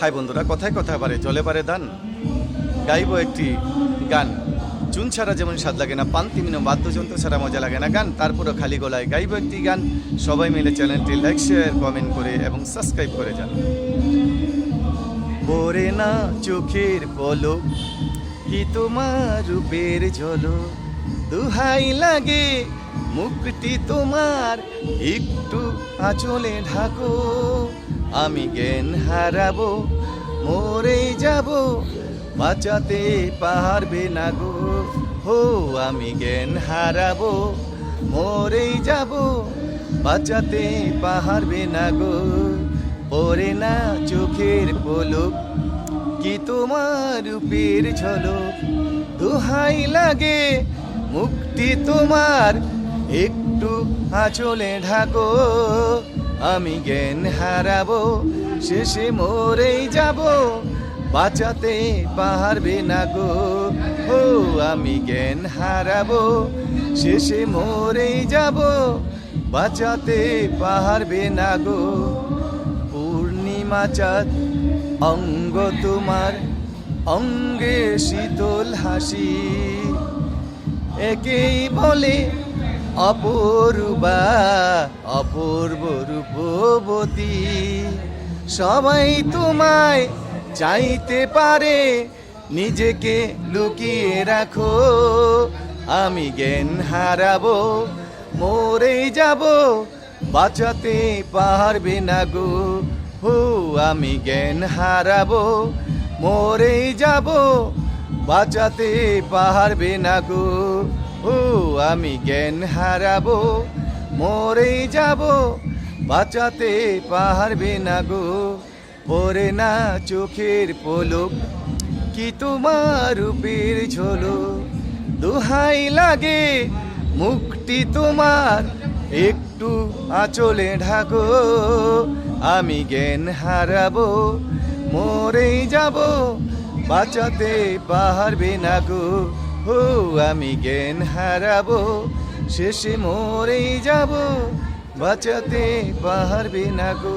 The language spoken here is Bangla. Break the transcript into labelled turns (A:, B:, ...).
A: হাই বন্ধুরা, কথায় কথায় পারে জলে পারে দান। গাইব একটি গান। চুন ছাড়া যেমন স্বাদ লাগে না পান্তি মিনো বাদ্যযন্ত্র ছাড়া মজা লাগে না গান। তারপরও খালি গলায় গাইব একটি গান। সবাই মিলে চ্যানেলটি লাইক, শেয়ার, কমেন্ট করে এবং সাবস্ক্রাইব করে যান। পরে না চোখের পলক, কি তোমার রূপের ঝলক? দুহাই লাগে মুখটি তোমার, একটু আঁচলে ঢাকো। আমি জ্ঞান হারাবো মরে যাব, বাঁচাতে পারবে না গো। হো, আমি জ্ঞান হারাবো মরে যাব, বাঁচাতে পারবে না গো। পরে না চোখের পলক, কি তোমার রূপের ঝলক? দোহাই লাগে, মুক্তি তোমার, একটু আঁচলে ঢাকো। আমি জ্ঞান হারাবো, শেষে মরেই যাব। বাঁচাতে পারবে না গো। ও, আমি জ্ঞান হারাবো, শেষে মরেই যাব। বাঁচাতে পারবে না গো। পূর্ণিমা চাঁদ, অঙ্গ তোমার, অঙ্গে শীতল হাসি। একেই বলে অপরূপা অপূর্ব রূপবতী। সবাই তোমায় চাইতে পারে, নিজেকে লুকিয়ে রাখো। আমি জ্ঞান হারাবো, মরে যাব, বাঁচাতে পারবে না গো। হো, আমি জ্ঞান হারাবো, মরে যাব, বাঁচাতে পারবে না গো। ও আমি জ্ঞান হারাবো মরে যাব, বাঁচাতে পারবে না গো। পরে না চোখের পলক, কি তোমার রূপের ঝলক? দুহাই লাগে মুখটি তোমার, একটু আঁচলে ঢাকো। আমি জ্ঞান হারাবো, মরেই যাব, বাঁচাতে পারবে না গো। ও আমি জ্ঞান হারাবো শেষে মরেই যাব বাঁচাতে পারবে না গো।